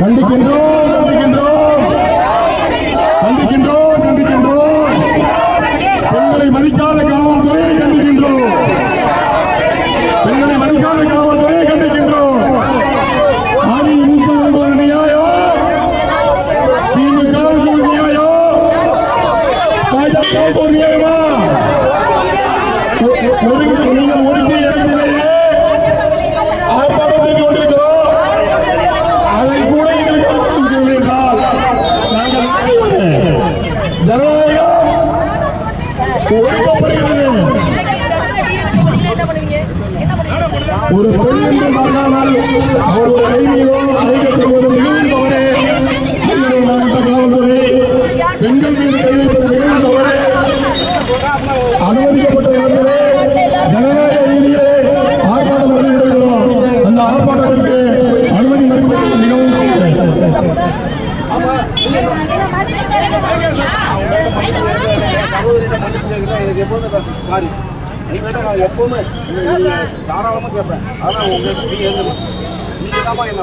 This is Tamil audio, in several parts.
கண்டிக்கின்றோம் கண்டிக்கின்றோம் கண்டிக்கின்றோம் கண்டிக்கின்றோம் பெண்களை மதிக்காத காவல்துறையை கண்டிக்கின்றோம் பெண்களை மதிக்காத காவல்துறையை கண்டிக்கின்றோம் அதிமுக ஒரு நியாயம் திமுக ஒரு நியாயம் பாஜக ஒரு நியாயமா ஒ- ஒ- ஒதுக்கி- நீங்கள் ஒதுக்கிய இடத்திலேயே ஆர்ப்பாட்டம் செய்து கொண்டிருக்கிறோம் அதை கூட எங்களுக்கு அனுமதிக்கவில்லை என்றால் நாங்கள் என்ன செய்வது? ஜனநாயகம் ஒடுக்கப்படுகிறது ஒரு பெண் என்று பார்க்காமல் அவர் ஒரு கைதியோ அழைக்கப்படுவது மிகவும் தவறு அரியலூர் மாவட்ட காவல்துறை பெண்கள் மீது கை வைப்பது மிகவும் தவறு அனுமதிக்கப்பட்ட இடத்திலே ஜனநாயக ரீதியிலே ஆர்ப்பாட்டம் நடத்தி வருகிறோம் அந்த ஆர்ப்பாட்டத்திற்கு அனுமதி மறுப்பது மிகவும். எனக்கு எப்போதுமே சாரி நீங்கள்ட்ட நான் எப்போவுமே தாராளமாக கேட்பேன் ஆனால் உங்களுக்கு எழுதணும் தான் என்ன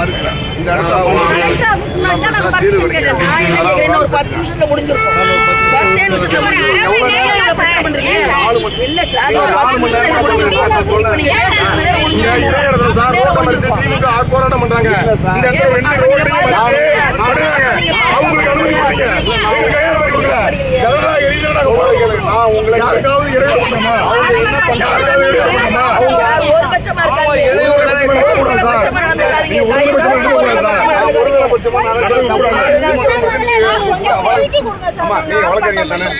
மறித்து திமுக ஆர்ப்பாட்டம் பண்றாங்க. இந்த இடத்துல ரெண்டு. அவங்களுக்கு அனுமதி கொடுங்க அவங்களுக்கு நான் உங்களை யாருக்காவது இடையூறு யாருக்காவது இடையூறு நீ ஒரு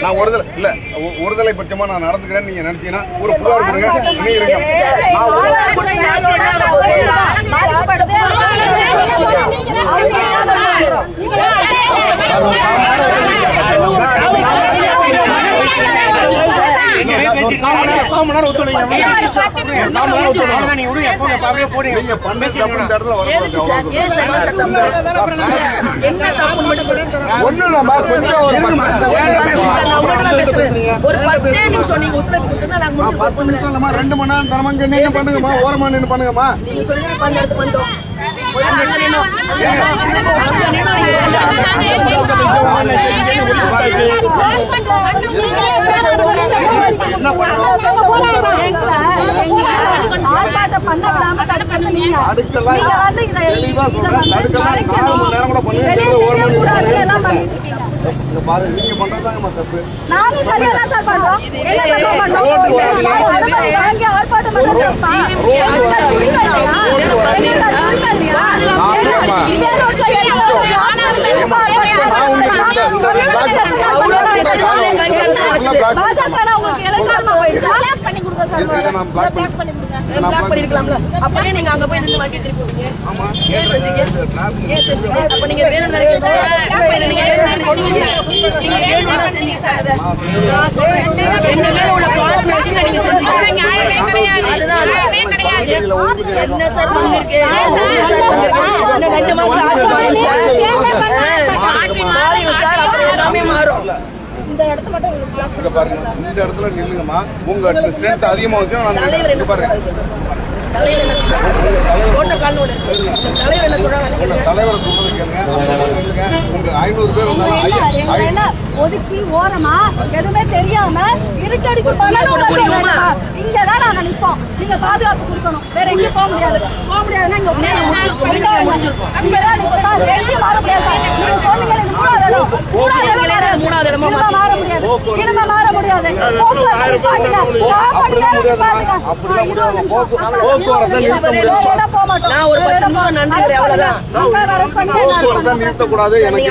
நான் ஒருதலை இல்ல ஒருதலை பட்சமா நான் நடந்துக்கிறேன் நீங்க நினைச்சீங்கன்னா ஒரு புகார் கொடுங்க நீ இருங்க. ஒரு நீங்க ஒரு பத்து- நிமிஷம் நீங்க ரெண்டு மணி நேரம் தரமாங்க நின்று பண்ணுங்கம்மா ஓரமா நின்று பண்ணுங்கம்மா நீங்க சொல்லி இப்ப இடத்துக்கு வந்தோம் ஒரு ஆர்ப்பாட்டம் பண்ண விடாம தடுக்கிறது நீங்க. நீங்க வந்து இதை- இதை. வந்து. நாலு மணி நேரம் கூட பண்ணுங்க. ஒரு மணி நேரம் இருக்கீங்க. இங்க பாருங்க நீங்க பண்றதாங்கம்மா தப்பு நானும் சரியா தான் சார் பண்றோம். என்ன தப்பு பண்ணோம்? வாங்கி ஆர்ப்பாட்டம் நான் பண்ணிருக்கலாம்ல அப்படியே நீங்க அங்க போய் நின்று வண்டி திருப்பி விடுங்க என்ன சார் பங்கு ரெண்டு மாசம் ஆட்சி மாறும் சார் அப்புறம் எல்லாமே மாறும் இந்த இடத்த மட்டும் உங்களுக்கு பாருங்க. இந்த இடத்துல நில்லுங்கம்மா. உங்க ஸ்ட்ரென்த் அதிகமா வச்சு நான் பாருங்க. தலைவர் என்ன சொல்றாரு? ஓட்ட கால்னோட தலைவர் என்ன சொல்றாங்க தலைவரை ஒதுக்கி ஓரமா எதுவுமே தெரியாம இருட்டடிக்கு இங்கதான் நாங்க நிப்போம். நீங்க பாதுகாப்பு கொடுக்கணும். வேற எங்கேயும் போக முடியாது. போக முடியாதுன்னா இங்க வர முடியாது. நீங்க சொன்னீங்க மூணாவது இடம். மாற முடியாது. இனிமே மாற முடியாது. போக்குவரத்து நிப்பாட்டுங்க. போக்குவரத்தை நிறுத்த முடியாது. நான் ஒரு பத்து நிமிஷம் நன்றி அவ்வளவுதான். போக்குவரத்தை நிறுத்தக்கூடாது எனக்கு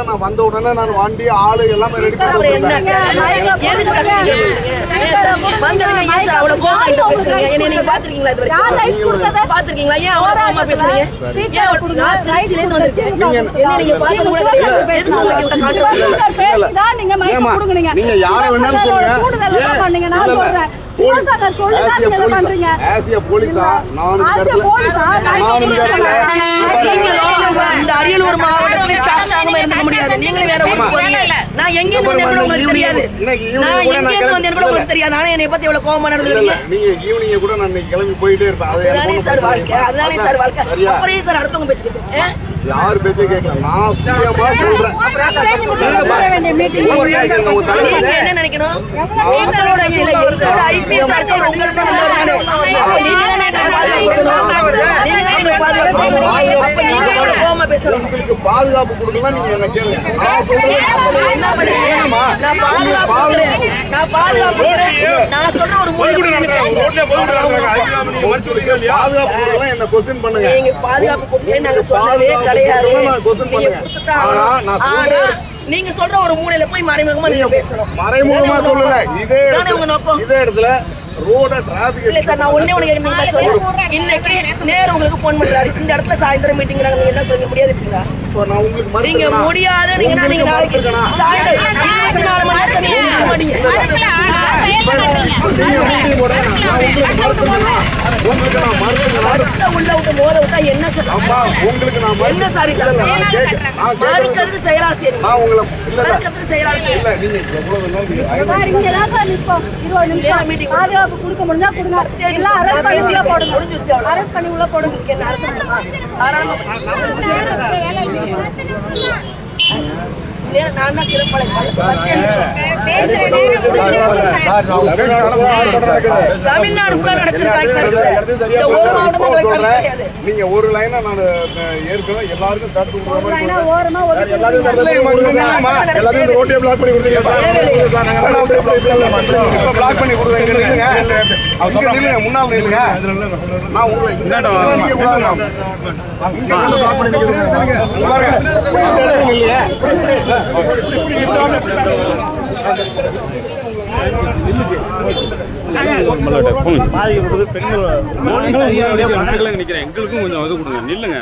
நான் வந்த உடனே நான் வண்டி ஆளு எல்லாமே ரெடி பாத்திருக்கீங்களா? ஏன் அவ்வளவு பேசுறீங்க? நீங்க யாரை வேணாலும் சிவசங்கர் சொல்லுங்க. இந்த நீங்களும் அரியலூர் மாவட்டத்துல இருந்துக்க முடியாது. நீங்களே வேற ஊருக்கு போறீங்க. நான் எங்க இருந்து வந்தேன் கூட உங்களுக்கு தெரியாது. நான் எங்க இருந்து வந்தேன் கூட உங்களுக்கு தெரியாது. ஆனா என்னை பத்தி எவ்வளவு கோவமா இல்ல, நடந்துருக்கீங்க. நீங்க ஈவினிங் கூட நான் இன்னைக்கு கிளம்பி போயிட்டே இருப்பேன். அது எனக்கு அதுதானே ஒண்ணும் சார் வாழ்க்கை. அதுதானே சார் வாழ்க்கை. சரியா? அப்புறம் ஏன் சார் அடுத்தவங்க பேச்சுக்கிட்டு யார் பேச்சே கேட்கல? நான் சுயமா சொல்றேன். என்ன நினைக்கணும் மக்களோட நிலை ஐபிஎஸ் இருக்கவர் உங்களுக்கு பாதுகாப்பு பாதுகாப்பு உங்களுக்கு பாதுகாப்பு கொடுக்கலாம் நீங்க என்ன கேளுங்க. நான் சொல்றேன்? என்ன பண்ணுறீங்க? நான் பாதுகாப்பு. நான் பாதுகாப்பு. நான் சொல்ற ஒரு. பாதுகாப்பு என்ன கொஸ்டின் பண்ணுங்க. நீங்க பாதுகாப்பு நாங்க சொல்லவே கிடையாது. நீங்க சொல்ற ஒரு மூலையில போய் மறைமுகமா நீங்க பேசணும். மறைமுகமா சொல்லல? இதே உங்க நோக்கம்? இதே இடத்துல ரோட டிராபிக் இல்ல சார் நான் ஒண்ணே ஒண்ணு இன்னைக்கு நேரு உங்களுக்கு போன் பண்றாரு. இந்த இடத்துல சாயந்தரம் மீட்டிங் நீங்க என்ன சொல்ல முடியாது இருக்கீங்களா இப்போ நான் உங்களுக்கு மறுத்து நீங்க இருக்கேனா? முடியாது நீங்க நாளைக்கு சாயந்தரம் நாலு மணி நேரத்துல நீங்க இருக்க மாட்டீங்க உங்களுக்கு நான் மறுத்துங்களா பஸ்ல உள்ள விட்டு மோத விட்டா என்ன சார்? அம்மா உங்களுக்கு நான் மறுத்து என்ன சாரி மறுக்கிறதுக்கு செயலாசிரியர் நான் உங்களை இல்ல மறுக்கிறதுக்கு இல்ல நீங்க எவ்வளவு சார். இருபது நிமிஷம். பாதுகாப்பு கொடுக்க முடிஞ்சா கொடுங்க. இல்ல arrest பண்ணி உள்ள போடுங்க. முடிஞ்சிருச்சு பண்ணி உள்ள போடுங்க. என்ன அரசு பண்ணுமா? 哎们 நேரா நான் தான் நிமிஷம். தமிழ்நாடு பரிசு கிடையாது நீங்க ஒரு லைனா நான் ஏற்கனவே எல்லாருக்கும் ஏன்னா ஒதுக்கி எல்லாத்தையும் ரோட்டே பிளாக் பண்ணி கொடுத்தீங்க பிளாக் பண்ணி நில்லுங்க முன்னாள் நில்லுங்க. நான் உங்களை இங்க பெண்கள் நிக்கிறேன் எங்களுக்கும் கொஞ்சம் இது கொடுங்க நில்லுங்க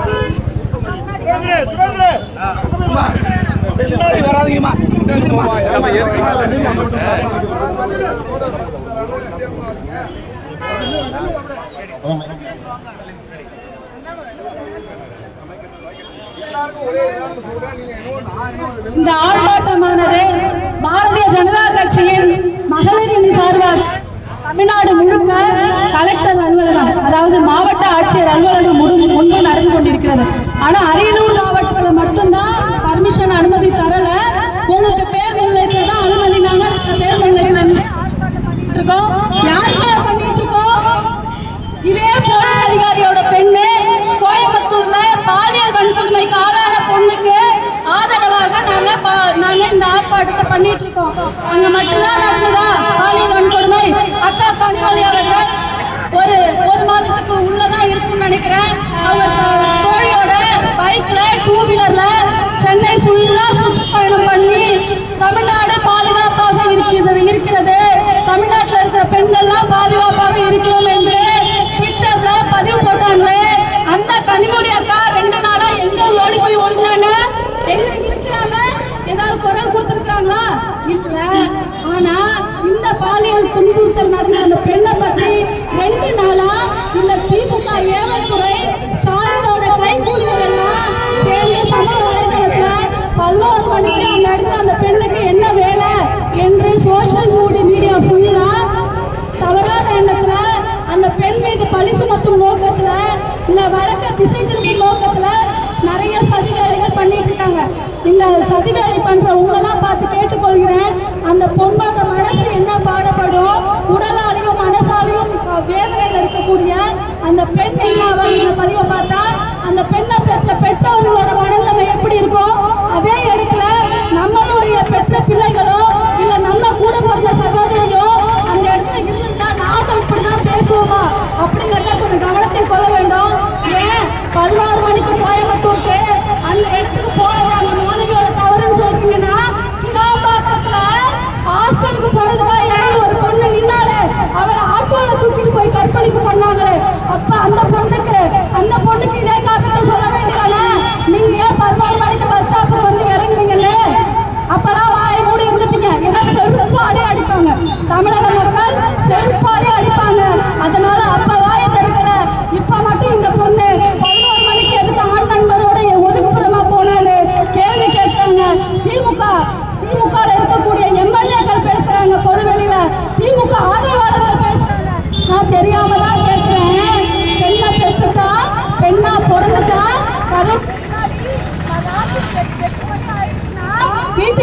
Thank you. வராதீங்கம்மா இந்த ஆர்ப்பாட்டமானது பாரதிய ஜனதா கட்சியின் மகளிரின் சார்பாக தமிழ்நாடு முழுக்க கலெக்டர் அலுவலகம் அதாவது மாவட்ட ஆட்சியர் அலுவலகம் முழு- முன்பு நடந்து கொண்டிருக்கிறது. ஆனா அரியலூர் மாவட்டத்தில் மட்டும்தான் பர்மிஷன் அனுமதி தரல. உங்களுக்கு பேர் நிலையத்துல தான் அனுமதினாங்க அந்த பேர் நிலையத்துல இருக்கோம். யாருக்காக பண்ணிட்டு இருக்கோம்? இதே போலீஸ் அதிகாரியோட பெண்ணு கோயம்புத்தூர்ல பாலியல் வன்கொடுமைக்கு ஆளான பொண்ணுக்கு ஆதரவாக நாங்க பா- நாங்க இந்த ஆர்ப்பாட்டத்தை பண்ணிட்டு இருக்கோம். அங்க மட்டும்தான் நடந்ததா பாலியல் வன்கொடுமை. அக்கா கனிமொழி அவர்கள் ஒரு ஒரு மாதத்துக்கு உள்ளதான் இருக்கும்னு நினைக்கிறேன். அவங்க பைக்ல டூ வீலர்ல சென்னை ஃபுல்லா சுற்றுப்பயணம் பண்ணி தமிழ்நாடு பாதுகாப்பாக இருக்கிறது இருக்கிறது. தமிழ்நாட்டில் இருக்கிற பெண்கள்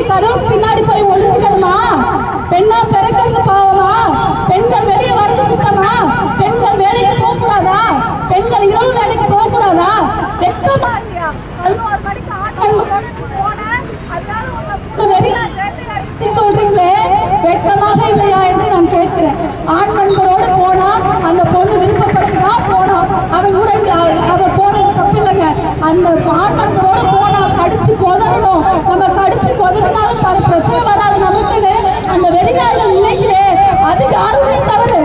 கதவு பின்னாடி போய் ஒழிச்சுக்கணுமா பெண்ணா பிறக்கிறது பாவமா? பெண்கள் வெளியே வரது சுத்தமா? பெண்கள் வேலைக்கு போக கூடாதா பெண்கள் இரவு வேலைக்கு போக கூடாதா வெக்கமா சொல்றீங்களே? வெட்கமாக இல்லையா என்று நான் கேட்கிறேன். ஆண் நண்பரோடு போனா அந்த பொண்ணு விருப்பப்படுறதா போனா. அவன் கூட இங்க அவ- போறது தப்பு இல்லைங்க அந்த ஆண் நண்பரோடு போனா அடிச்சு கொதறணும் கடிச்சு பல பிரச்சனை வராது? நமக்குன்னு அந்த வெளிநாடு நினைக்கிறேன் அது யாருமே தவறு.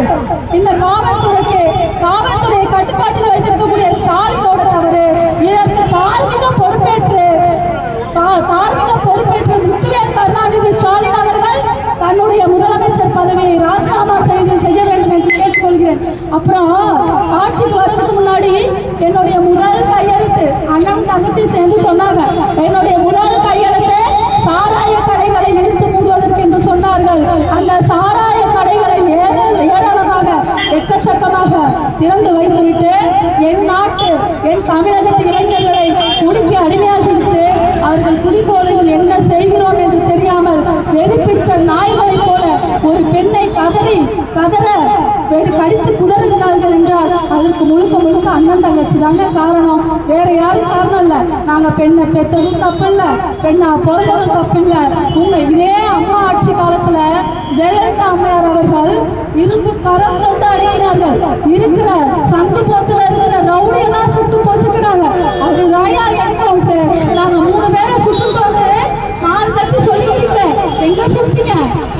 இந்த காவல்துறைக்கு காவல்துறையை கட்டுப்பாட்டில் வைத்திருக்கக்கூடிய ஸ்டாலினோட தவறு. இதற்கு தார்மீக பொறுப்பேற்று தார்மீக பொறுப்பேற்று முத்துவேல் கருணாநிதி ஸ்டாலின் அவர்கள் தன்னுடைய முதலமைச்சர் பதவியை ராஜினாமா செய்து செய்ய வேண்டும் என்று கேட்டுக்கொள்கிறேன். அப்புறம் ஆட்சிக்கு வர்றதுக்கு முன்னாடி என்னுடைய அண்ணன் தங்கச்சி தாங்க காரணம். வேற யாரும் காரணம் இல்ல. நாங்க பெண்ணை பெற்றதும் தப்பு இல்ல பெண்ணா பிறந்ததும் தப்பு இல்ல உங்க இதே அம்மா ஆட்சி காலத்துல ஜெயலலிதா அம்மையார் அவர்கள் இரும்பு கரம் கொண்டு அடிக்கிறார்கள். இருக்கிற சந்து போத்துல இருக்கிற ரவுடி எல்லாம் சுட்டு பொசுக்கிறாங்க. அது ராயா என்கவுண்டர் நாங்க மூணு பேரை சுட்டுட்டோம்னு நாலு தட்டு சொல்லிட்டீங்க எங்க சுட்டீங்க?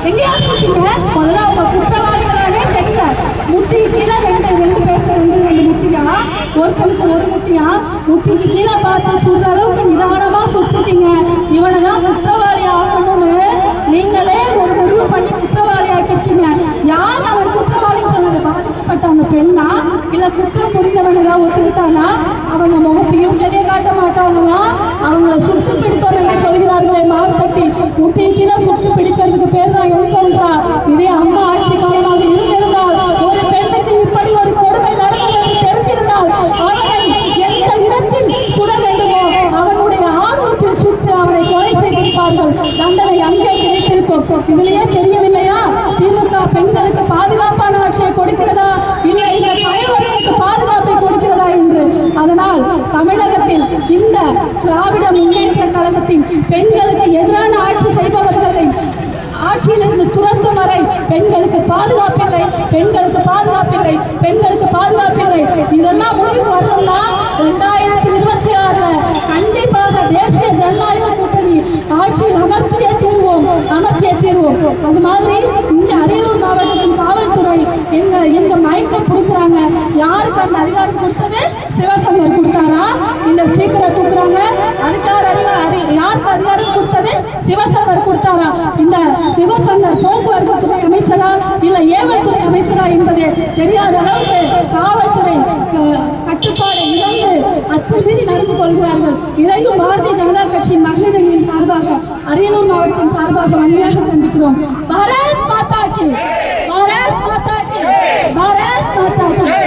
எங்கேயா சுட்டீங்க? முதல்ல அவங்க குற்றவாளிகளானே தெரியல முட்டி கீழே ரெண்டு ரெண்டு பேருக்கு ரெண்டு ரெண்டு முட்டியா ஒருத்தனுக்கு ஒரு முட்டியா கீழே பார்த்து சுடுற அளவுக்கு நிதானமா சுட்டுட்டீங்க இவனை தான் குற்றவாளி ஆகணும்னு நீங்களே ஒரு முடிவு பண்ணி குற்றவாளி ஆக்கிருக்கீங்க யார் அவன் குற்றவாளி சொன்னது? பாதிக்கப்பட்ட அந்த பெண்ணா? இல்ல குற்றம் புரிந்தவன் ஏதாவது ஒத்துக்கிட்டானா? அவங்க முகத்தையும் வெளியே காட்ட மாட்டாங்களா? அவங்கள சுட்டு பிடித்தோம் என்று சொல்கிறார்களே மார்பட்டி. முட்டி கீழே சுட்டு பிடிக்கிறதுக்கு பேர் தான் என்கவுண்டரா இதே அம்மா ஆட்சி காலமாக இருந்திருந்தால் ஒரு பெண்ணுக்கு இப்படி ஒரு கொடுமை நடந்தது என்று தெரிந்திருந்தால் அவனை எந்த இடத்தில் சுட வேண்டுமோ அவனுடைய ஆணவத்தில் சுட்டு அவனை கொலை செய்திருப்பார்கள் தண்டனை அங்கே கிடைத்திருக்கும் இதுலயே தெரியவில்லையா திமுக பெண்களுக்கு பாதுகாப்பான ஆட்சியை கொடுக்கிறதா இல்லை இந்த கயவர்களுக்கு பாதுகாப்பை கொடுக்கிறதா என்று அதனால் தமிழகத்தில் இந்த திராவிட முன்னேற்ற கழகத்தின் பெண்களுக்கு எதிரான ஆட்சி செய்பவர்களை ஆட்சியிலிருந்து துரத்தும் வரை பெண்களுக்கு பாதுகாப்பில்லை பெண்களுக்கு பாதுகாப்பில்லை பெண்களுக்கு பாதுகாப்பில்லை. இதெல்லாம் முடிவுக்கு வரணும்னா ரெண்டாயிரத்தி இருபத்தி ஆறுல கண்டிப்பாக தேசிய ஜனநாயக கூட்டணி ஆட்சியில் அமர்த்தியே தீர்வோம் அமர்த்தியே தீர்வோம். அது மாதிரி இங்கே அரியலூர் மாவட்டத்தின் காவல்துறை இந்த இந்த மைக்கை கொடுக்குறாங்க. யாருக்கு அந்த அதிகாரம் கொடுத்தது? சிவசங்கர் கொடுத்தாரா? இந்த ஸ்பீக்கரை கொடுக்குறாங்க. அதுக்காக அதிகாரம் அறி- யாருக்கு அதிகாரம் கொடுத்தது? சிவசங்கர் கொடுத்தாரா? இந்த சிவசங்கர் போக்குவரத்து துறை அமைச்சரா இல்ல ஏவல் துறை அமைச்சரா என்பது தெரியாத அளவுக்கு காவல்துறை கட்டுப்பாடு இழந்து அத்துமீறி நடந்து கொள்கிறார்கள். இதையும் பாரதிய ஜனதா கட்சியின் மகளிர் அணியின் சார்பாக அரியலூர் மாவட்டத்தின் சார்பாக வன்மையாக கண்டிக்கிறோம். பாரத் மாதா கி. Agora é.